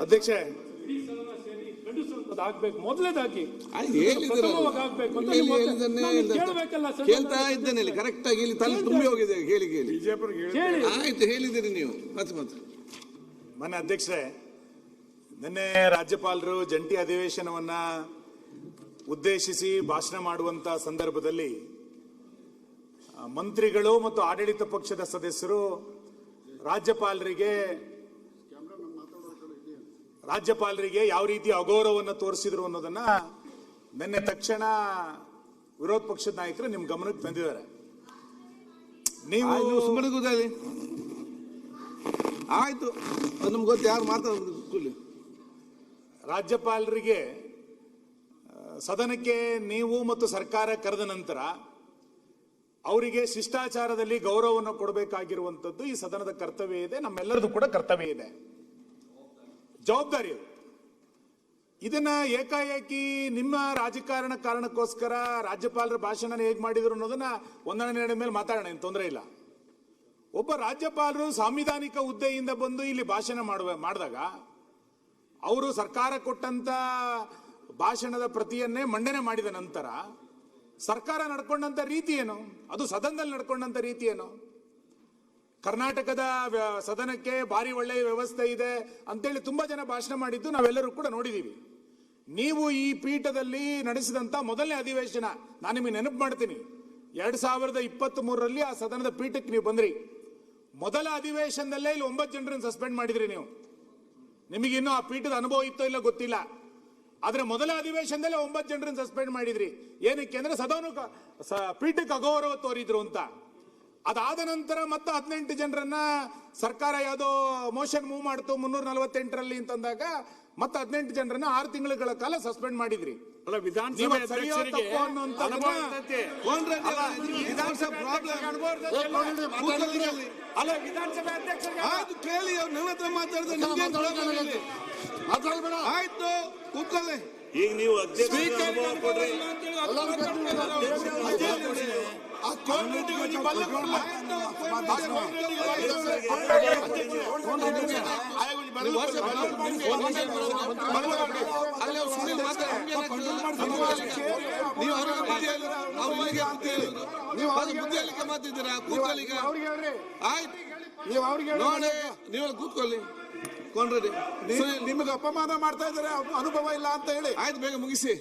ಅಧ್ಯಕ್ಷರೇ. ಆಗ್ಬೇಕು ಮೊದಲೇದಾಗಿ ಕೇಳ್ತಾ ಇದ್ದೇನೆ ಇಲ್ಲಿ ಕರೆಕ್ಟ್ ಆಗಿ ಇಲ್ಲಿ ತಲೆ ತುಂಬಿ ಹೋಗಿದೆ ಹೇಳಿ ಕೇಳಿ. ಕೇಳಿ ಆಯ್ತು ಹೇಳಿದಿರಿ ನೀವು. ಮತ್ತೆ ಮತ್ತೆ. ಮನೆ ಅಧ್ಯಕ್ಷರೇ ನಿನ್ನೆ ರಾಜ್ಯಪಾಲರು ಜಂಟಿ ಅಧಿವೇಶನವನ್ನ ಉದ್ದೇಶಿಸಿ ಭಾಷಣ ಮಾಡುವಂತ ಸಂದರ್ಭದಲ್ಲಿ ಮಂತ್ರಿಗಳು ಮತ್ತು ಆಡಳಿತ ಪಕ್ಷದ ಸದಸ್ಯರು ರಾಜ್ಯಪಾಲರಿಗೆ ರಾಜ್ಯಪಾಲರಿಗೆ ಯಾವ ರೀತಿ ಅಗೌರವವನ್ನು ತೋರಿಸಿದ್ರು ಅನ್ನೋದನ್ನ ನಿನ್ನೆ ತಕ್ಷಣ ವಿರೋಧ ಪಕ್ಷದ ನಾಯಕರು ನಿಮ್ ಗಮನಕ್ಕೆ ತಂದಿದ್ದಾರೆ. ನೀವು ಸುಮ್ಮನೆ ಕೂತಲ್ಲಿ ಆಯ್ತು. ಅದು ನಮ್ಗೆ ಗೊತ್ತು ಯಾರು ಮಾತಾಡೋದು ರಾಜ್ಯಪಾಲರಿಗೆ ಸದನಕ್ಕೆ ನೀವು ಮತ್ತು ಸರ್ಕಾರ ಕರೆದ ನಂತರ ಅವರಿಗೆ ಶಿಷ್ಟಾಚಾರದಲ್ಲಿ ಗೌರವವನ್ನು ಕೊಡಬೇಕಾಗಿರುವಂಥದ್ದು ಈ ಸದನದ ಕರ್ತವ್ಯ ಇದೆ ನಮ್ಮೆಲ್ಲರದು ಕೂಡ ಕರ್ತವ್ಯ ಇದೆ ಜವಾಬ್ದಾರಿ. ಇದನ್ನ ಏಕಾಏಕಿ ನಿಮ್ಮ ರಾಜಕಾರಣ ಕಾರಣಕ್ಕೋಸ್ಕರ ರಾಜ್ಯಪಾಲರ ಭಾಷಣ ಹೇಗೆ ಮಾಡಿದ್ರು ಅನ್ನೋದನ್ನ ಒಂದನೇ ಮೇಲೆ ಮಾತಾಡೋಣ, ಏನು ತೊಂದರೆ ಇಲ್ಲ ಒಬ್ಬ ರಾಜ್ಯಪಾಲರು ಸಾಂವಿಧಾನಿಕ ಹುದ್ದೆಯಿಂದ ಬಂದು ಇಲ್ಲಿ ಭಾಷಣ ಮಾಡುವ, ಮಾಡಿದಾಗ ಅವರು ಸರ್ಕಾರ ಕೊಟ್ಟಂತ ಭಾಷಣದ ಪ್ರತಿಯನ್ನೇ ಮಂಡನೆ ಮಾಡಿದ ನಂತರ ಸರ್ಕಾರ ನಡ್ಕೊಂಡಂತ ರೀತಿ ಏನು? ಅದು ಸದನದಲ್ಲಿ ನಡ್ಕೊಂಡಂತ ರೀತಿ ಏನು? ಕರ್ನಾಟಕದ ಸದನಕ್ಕೆ ಭಾರಿ ಒಳ್ಳೆಯ ವ್ಯವಸ್ಥೆ ಇದೆ ಅಂತೇಳಿ ತುಂಬಾ ಜನ ಭಾಷಣ ಮಾಡಿದ್ದು ನಾವೆಲ್ಲರೂ ಕೂಡ ನೋಡಿದೀವಿ. ನೀವು ಈ ಪೀಠದಲ್ಲಿ ನಡೆಸಿದಂತ ಮೊದಲನೇ ಅಧಿವೇಶನ ನಾನು ನಿಮಗೆ ನೆನಪು ಮಾಡ್ತೀನಿ. ಎರಡ್ ಸಾವಿರದ ಇಪ್ಪತ್ತ್ ಮೂರರಲ್ಲಿ ಆ ಸದನದ ಪೀಠಕ್ಕೆ ನೀವು ಬಂದ್ರಿ. ಮೊದಲ ಅಧಿವೇಶನದಲ್ಲೇ ಇಲ್ಲಿ ಒಂಬತ್ತು ಜನರನ್ನು ಸಸ್ಪೆಂಡ್ ಮಾಡಿದ್ರಿ ನೀವು. ನಿಮಗಿನ್ನೂ ಆ ಪೀಠದ ಅನುಭವ ಇತ್ತೋ ಇಲ್ಲ ಗೊತ್ತಿಲ್ಲ. ಆದ್ರೆ ಮೊದಲ ಅಧಿವೇಶನದಲ್ಲೇ ಒಂಬತ್ತು ಜನರನ್ನು ಸಸ್ಪೆಂಡ್ ಮಾಡಿದ್ರಿ. ಏನಕ್ಕೆ ಅಂದ್ರೆ ಸದನ ಪೀಠಕ್ಕೆ ಅಗೌರವ ತೋರಿದ್ರು ಅಂತ. ಅದಾದ ನಂತರ ಮತ್ತೆ ಹದಿನೆಂಟು ಜನರನ್ನ ಸರ್ಕಾರ ಯಾವುದೋ ಮೋಷನ್ ಮೂವ್ ಮಾಡ್ತು ಮುನ್ನೂರ ನಲವತ್ತೆಂಟರಲ್ಲಿ ಅಂತಂದಾಗ ಮತ್ತೆ ಹದಿನೆಂಟು ಜನರನ್ನ ಆರು ತಿಂಗಳುಗಳ ಕಾಲ ಸಸ್ಪೆಂಡ್ ಮಾಡಿದ್ರಿ. ಅಲ್ಲ ವಿಧಾನಸಭೆ ಅಧ್ಯಕ್ಷರಿಗೆ ಅನುಭವ ಇರ್ತೈತೆ. ಅಲ್ಲ ವಿಧಾನಸಭೆ ಅಧ್ಯಕ್ಷರಿಗೆ ಆಯ್ತು ಕೇಳಿ ಅವ್ರು ನನ್ನ ಹತ್ರ ಮಾತಾಡಿದ್ರೆ ಇಲ್ಲಿ? ಆಯ್ತು ಕೂತ್ಕೊಳ್ಳಿ. ಈಗ ನೀವು ಅಧ್ಯಕ್ಷ ಅಲ್ಲಿ ನೀವು ಅವ್ರು. ಅದು ಮಾತಿದ್ದೀರಾ ಆಯ್ತು ನೀವು ಅವ್ರಿಗೆ ನೋಡಿ ನೀವು ಕೂತ್ಕೊಳ್ಳಿ ಕೊಂಡ್ರಿ ನಿಮಗೆ ಅಪಮಾನ ಮಾಡ್ತಾ ಇದ್ದಾರೆ ಅನುಭವ ಇಲ್ಲ ಅಂತ ಹೇಳಿ ಆಯ್ತು ಬೇಗ ಮುಗಿಸಿ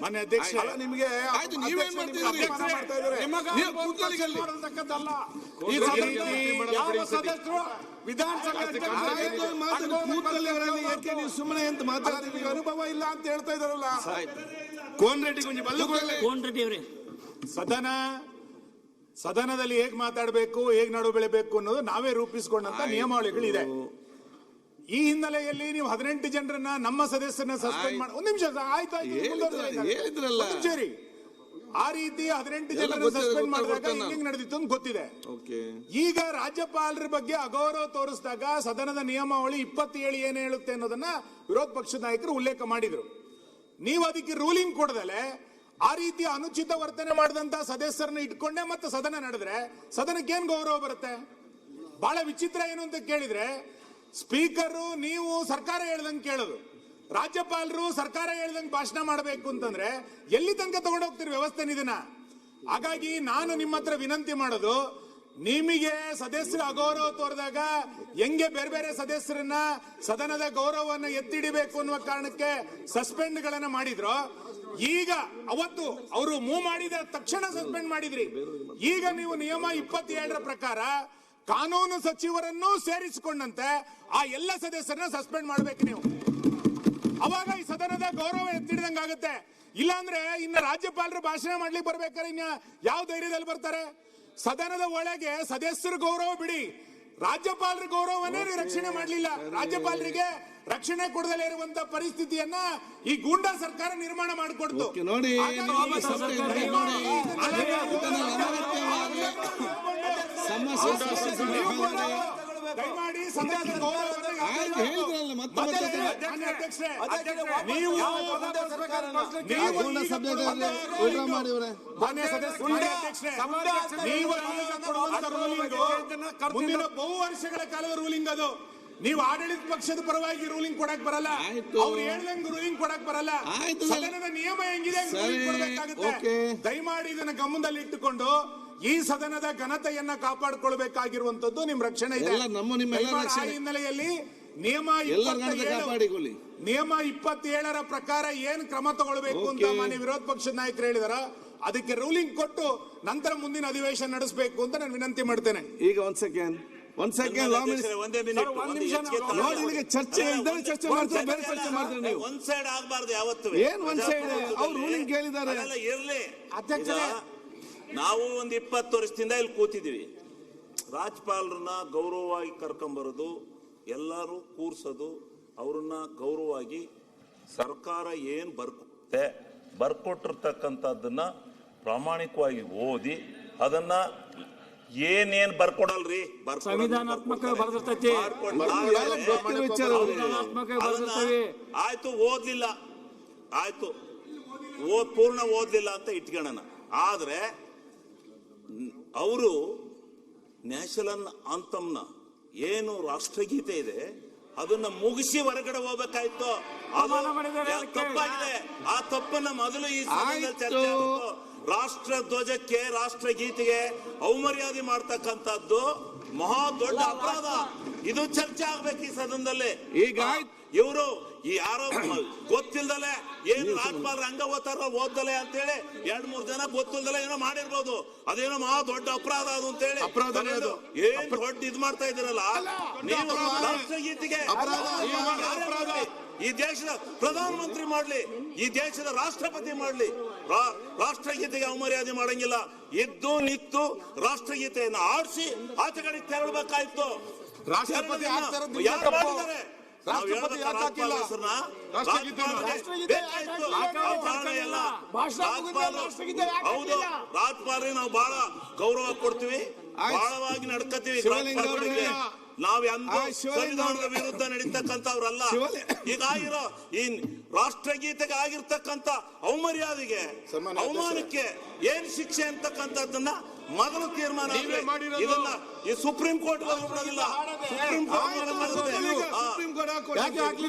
ಮಾನ್ಯ ಅಧ್ಯಕ್ಷ ಅಲ್ಲ ನಿಮಗೆ ಆಯ್ತು ನೀವೇನ್ ಮಾಡ್ತಿದ್ದೀರಿ ಸದಸ್ಯರು ವಿಧಾನಸಭೆ ನೀವು ಸುಮ್ಮನೆ ಅಂತ ಮಾತಾಡ್ತೀವಿ ನಿಮಗೆ ಅನುಭವ ಇಲ್ಲ ಅಂತ ಹೇಳ್ತಾ ಇದಾರಲ್ಲ ಕೋನ್ ರೆಡ್ಡಿ ಕೊಂಚ ರೆಡ್ಡಿ ಕೂತ್ಕೊಳ್ಳಿ. ಸದನ ಸದನದಲ್ಲಿ ಹೇಗ್ ಮಾತಾಡಬೇಕು ಹೇಗ್ ನಡು ಬೆಳಿಬೇಕು ಅನ್ನೋದು ನಾವೇ ರೂಪಿಸಿಕೊಂಡಂತ ನಿಯಮಾವಳಿಗಳಿದೆ. ಈ ಹಿನ್ನೆಲೆಯಲ್ಲಿ ನೀವು ಹದಿನೆಂಟು ಜನರನ್ನ ನಮ್ಮ ಸದಸ್ಯರನ್ನ ಸಸ್ಪೆಂಡ್ ಮಾಡಿ ಒಂದ್ ನಿಮಿಷ ಸರ್, ಆಯ್ತು ಆಯ್ತು ನೀವು ಹೇಳಿದ್ರಲ್ಲ, ಆಯ್ತು. ಹೇಳಿದ್ರಲ್ಲ. ಒಂದ್ ನಿಮಿಷ ಇರಿ. ಆ ರೀತಿ ಹದಿನೆಂಟು ಎಲ್ಲ ಜನರನ್ನ ಗೊತ್ತಿದೆ, ಸಸ್ಪೆಂಡ್ ಮಾಡಿದಾಗ ಗೊತ್ತಾಗ್ತದೆ ಹೆಂಗ್ ನಡೆದಿತ್ತು ಅಂತ ಗೊತ್ತಿದೆ ಓಕೆ ಈಗ ರಾಜ್ಯಪಾಲರ ಬಗ್ಗೆ ಅಗೌರವ ತೋರಿಸಿದಾಗ ಸದನದ ನಿಯಮಾವಳಿ ಇಪ್ಪತ್ತೇಳು ಏನು ಹೇಳುತ್ತೆ ಅನ್ನೋದನ್ನ ವಿರೋಧ ಪಕ್ಷದ ನಾಯಕರು ಉಲ್ಲೇಖ ಮಾಡಿದ್ರು ನೀವು ಅದಕ್ಕೆ ರೂಲಿಂಗ್ ಕೊಡದಲೆ ಆ ರೀತಿ ಅನುಚಿತ ವರ್ತನೆ ಮಾಡಿದಂತ ಸದಸ್ಯರನ್ನ ಇಟ್ಕೊಂಡೇ ಮತ್ತೆ ಸದನ ನಡೆದ್ರೆ ಸದನಕ್ಕೆ ಏನ್ ಗೌರವ ಬರುತ್ತೆ ಬಹಳ ವಿಚಿತ್ರ ಏನು ಅಂತ ಕೇಳಿದ್ರೆ ಸ್ಪೀಕರು ನೀವು ಸರ್ಕಾರ ಹೇಳ್ದಂಗೆ ಕೇಳೋದು. ರಾಜ್ಯಪಾಲರು ಸರ್ಕಾರ ಹೇಳ್ದಂಗೆ ಭಾಷಣ ಮಾಡಬೇಕು ಅಂತಂದ್ರೆ ಎಲ್ಲಿ ತನಕ ತಗೊಂಡೋಗ್ತೀರಿ ವ್ಯವಸ್ಥೆ ಇದನ್ನ ಹಾಗಾಗಿ ನಾನು ನಿಮ್ಮ ಹತ್ರ ವಿನಂತಿ ಮಾಡೋದು, ನಿಮಗೆ ಸದಸ್ಯರ ಅಗೌರವ ತೋರಿದಾಗ ಹೆಂಗೆ ಬೇರೆ ಬೇರೆ ಸದಸ್ಯರನ್ನ, ಸದನದ ಗೌರವವನ್ನು ಎತ್ತಿಡಿಬೇಕು ಅನ್ನುವ ಕಾರಣಕ್ಕೆ ಸಸ್ಪೆಂಡ್ ಗಳನ್ನ ಮಾಡಿದ್ರು, ಈಗ ಅವತ್ತು ಅವರು ಮೂವ್ ಮಾಡಿದ ತಕ್ಷಣ ಸಸ್ಪೆಂಡ್ ಮಾಡಿದ್ರಿ. ಈಗ ನೀವು ನಿಯಮ ಇಪ್ಪತ್ತೇಳರ ಪ್ರಕಾರ ಕಾನೂನು ಸಚಿವರನ್ನು ಸೇರಿಸಿಕೊಂಡಂತೆ ಆ ಎಲ್ಲ ಸದಸ್ಯರನ್ನ ಸಸ್ಪೆಂಡ್ ಮಾಡ್ಬೇಕು ನೀವು. ಅವಾಗ ಈ ಸದನದ ಗೌರವ ಎತ್ತಿಡಿದಂಗ ಆಗುತ್ತೆ. ಇಲ್ಲಾಂದ್ರೆ ಇನ್ನ ರಾಜ್ಯಪಾಲರು ಭಾಷಣ ಮಾಡ್ಲಿಕ್ಕೆ ಬರ್ಬೇಕಾದ್ರೆ ಇನ್ನ ಯಾವ ಧೈರ್ಯದಲ್ಲಿ ಬರ್ತಾರೆ? ಸದನದ ಒಳಗೆ ಸದಸ್ಯರ ಗೌರವ ಬಿಡಿ. ರಾಜ್ಯಪಾಲರ ಗೌರವವನ್ನೇ ನೀವು ರಕ್ಷಣೆ ಮಾಡಲಿಲ್ಲ. ರಾಜ್ಯಪಾಲರಿಗೆ ರಕ್ಷಣೆ ಕೊಡದಲೇ ಇರುವಂತ ಪರಿಸ್ಥಿತಿಯನ್ನ ಈ ಗೂಂಡಾ ಸರ್ಕಾರ ನಿರ್ಮಾಣ ಮಾಡಿಕೊಡ್ತು. ನೋಡಿ ದಯಮಾಡಿ ಹೇಳಿದ್ರಲ್ಲ ಮತ್ತೆ ನೀವು ಮಾಡಿವ್ರೆ ಮಾನ್ಯ ಮುಂದಿನ ಬಹು ವರ್ಷಗಳ ಕಾಲ ರೂಲಿಂಗ್ ಅದು ನೀವು ಆಡಳಿತ ಪಕ್ಷದ ಪರವಾಗಿ ರೂಲಿಂಗ್ ಕೊಡಕ್ ಬರಲ್ಲ. ಅವ್ರು ಹೇಳ್ದಂಗ್ ರೂಲಿಂಗ್ ಕೊಡಕ್ ಬರಲ್ಲ. ಸದನದ ನಿಯಮ ಹೆಂಗಿದೆ. ದಯಮಾಡಿ ಇದನ್ನ ಗಮನದಲ್ಲಿ ಇಟ್ಟುಕೊಂಡು ಈ ಸದನದ ಘನತೆಯನ್ನ ಕಾಪಾಡಿಕೊಳ್ಬೇಕಾಗಿರುವಂತದ್ದು ನಿಮ್ ರಕ್ಷಣೆ ಇದೆ. ಆ ಹಿನ್ನೆಲೆಯಲ್ಲಿ ನಿಯಮ ನಿಯಮ ಇಪ್ಪತ್ತೇಳರ ಪ್ರಕಾರ ಏನ್ ಕ್ರಮ ತಗೊಳ್ಬೇಕು ಅಂತ. ಮಾನ್ಯ ವಿರೋಧ ಪಕ್ಷದ ನಾಯಕರು ಹೇಳಿದಾರ. ಅದಕ್ಕೆ ರೂಲಿಂಗ್ ಕೊಟ್ಟು ನಂತರ ಮುಂದಿನ ಅಧಿವೇಶನ ನಡೆಸಬೇಕು ಅಂತ ನಾನು ವಿನಂತಿ ಮಾಡ್ತೇನೆ. ಈಗ ಒಂದ್ ಸೆಕೆಂಡ್ ಒಂದ್ ಸೆಕೆಂಡ್ ಲಾ ಮಿನಿಸ್ಟರ್ ಒಂದೇ ಮಿನಿಟ್ ಚರ್ಚೆ ಇದ್ದರೆ ಚರ್ಚೆ ಮಾಡ್ತಾರೆ, ಬೇರೆ ಚರ್ಚೆ ಮಾಡ್ತಾರೆ ನೀವು. ಒಂದ್ ಸೈಡ್ ಆಗಬಾರ್ದು ಯಾವತ್ತು. ಏನ್ ಒಂದ್ ಸೈಡ್ ಅವ್ರು ರೂಲಿಂಗ್ ಕೇಳಿದ್ದಾರೆ. ಇರ್ಲಿ. ಈಗ ನಾವು ಒಂದು ಇಪ್ಪತ್ತು ವರ್ಷದಿಂದ ಇಲ್ಲಿ ಕೂತಿದ್ದೀವಿ. ರಾಜ್ಯಪಾಲರನ್ನ ಗೌರವವಾಗಿ ಕರ್ಕೊಂಬರೋದು ಎಲ್ಲರೂ ಕೂರ್ಸೋದು ಅವ್ರನ್ನ ಗೌರವವಾಗಿ ಸರ್ಕಾರ ಏನು ಬರ್ಕೊತ್ತೆ ಬರ್ಕೊಟ್ಟಿರ್ತಕ್ಕಂಥದ್ದನ್ನ ಪ್ರಾಮಾಣಿಕವಾಗಿ ಓದಿ ಅದನ್ನ ಏನೇನ್ ಬರ್ಕೊಡಲ್ರಿ? ಸಂವಿಧಾನಾತ್ಮಕ ಆಯ್ತು ಓದ್ಲಿಲ್ಲ. ಆಯ್ತು. ಓದ್ ಪೂರ್ಣ ಓದ್ಲಿಲ್ಲ ಅಂತ ಇಟ್ಕೊಳ್ಳೋಣ ಆದ್ರೆ ಅವರು ನ್ಯಾಷನಲ್ ಅಂತಮ್ನ ಏನು ರಾಷ್ಟ್ರಗೀತೆ ಇದೆ ಅದನ್ನ ಮುಗಿಸಿ ಹೊರಗಡೆ ಹೋಗ್ಬೇಕಾಯ್ತು. ತಪ್ಪಾಗಿದೆ ಆ ತಪ್ಪನ್ನ ಮೊದಲು ಈ. ಚರ್ಚೆ. ರಾಷ್ಟ್ರ ಧ್ವಜಕ್ಕೆ ರಾಷ್ಟ್ರಗೀತೆಗೆ ಅವಮರ್ಯಾದೆ ಮಾಡ್ತಕ್ಕಂಥದ್ದು ಮಹಾ ದೊಡ್ಡ ಅಪರಾಧ ಇದು ಚರ್ಚೆ ಆಗ್ಬೇಕು ಈ ಸದನದಲ್ಲಿ ಈಗ. ಇವರು ಈ ಯಾರೋ ಗೊತ್ತಿಲ್ದಲೆ ಏನ್ ರಾಜ್ಪಾಲ್ ರಂಗ ಓದ್ತಾರ ಓದ್ದಲೆ ಅಂತೇಳಿ ಎರಡ್ ಮೂರ್ ಜನ ಗೊತ್ತಿಲ್ದಲೆ ಏನೋ ಮಾಡಿರ್ಬೋದು. ಅದೇನೋ ಮಹಾ ದೊಡ್ಡ ಅಪರಾಧ ಅದು ಅಂತೇಳಿ. ಅಪರಾಧನೇ ಅದು. ಏನ್ ದೊಡ್ಡ ಇದ್ ಮಾಡ್ತಾ ಇದ್ದೀರಲ್ಲ? ನೀವು ರಾಷ್ಟ್ರಗೀತೆಗೆ ಈ ದೇಶದ ಪ್ರಧಾನಮಂತ್ರಿ ಮಾಡ್ಲಿ. ಈ ದೇಶದ ರಾಷ್ಟ್ರಪತಿ ಮಾಡ್ಲಿ. ರಾಷ್ಟ್ರಗೀತೆಗೆ ಅವಮರ್ಯಾದೆ ಮಾಡಂಗಿಲ್ಲ. ಎದ್ದು ನಿಂತು ರಾಷ್ಟ್ರಗೀತೆಯನ್ನು ಆಡಿಸಿ ಆತಗಳಿಗೆ ತೆರಳಬೇಕಾಯ್ತು. ರಾಷ್ಟ್ರಪತಿ ರಾಷ್ಟ್ರಪತಿ ಯಾಕೆ ಹಾಕಿಲ್ಲ? ರಾಷ್ಟ್ರಗೀತೆ ಭಾಷಣ ರಾಷ್ಟ್ರಗೀತೆ ಹೌದು? ರಾಜ್ಪಾಲ್ಗೆ ನಾವು ಬಹಳ ಗೌರವ ಕೊಡ್ತೀವಿ. ಬಹಳವಾಗಿ ನಡ್ಕತೀವಿ ರಾಜ್ಪಾಲ್ಗಳಿಗೆ. ನಾವ್ ಸಂವಿಧಾನದ ವಿರುದ್ಧ ನಡೀತಕ್ಕಂಥವ್ರಲ್ಲ. ಈಗ ಆಗಿರೋ ಈ ರಾಷ್ಟ್ರಗೀತೆಗೆ ಆಗಿರ್ತಕ್ಕಂಥ ಅವಮರ್ಯಾದೆಗೆ ಅವಮಾನಕ್ಕೆ ಏನ್ ಶಿಕ್ಷೆ ಅಂತಕ್ಕಂಥದ್ದನ್ನ ಮೊದಲು ತೀರ್ಮಾನ ನೀವೇ ಸುಪ್ರೀಂ ಕೋರ್ಟ್ ಇದನ್ನ ಈ ಸುಪ್ರೀಂ ಕೋರ್ಟ್ ಸುಪ್ರೀಂ ಕೋರ್ಟ್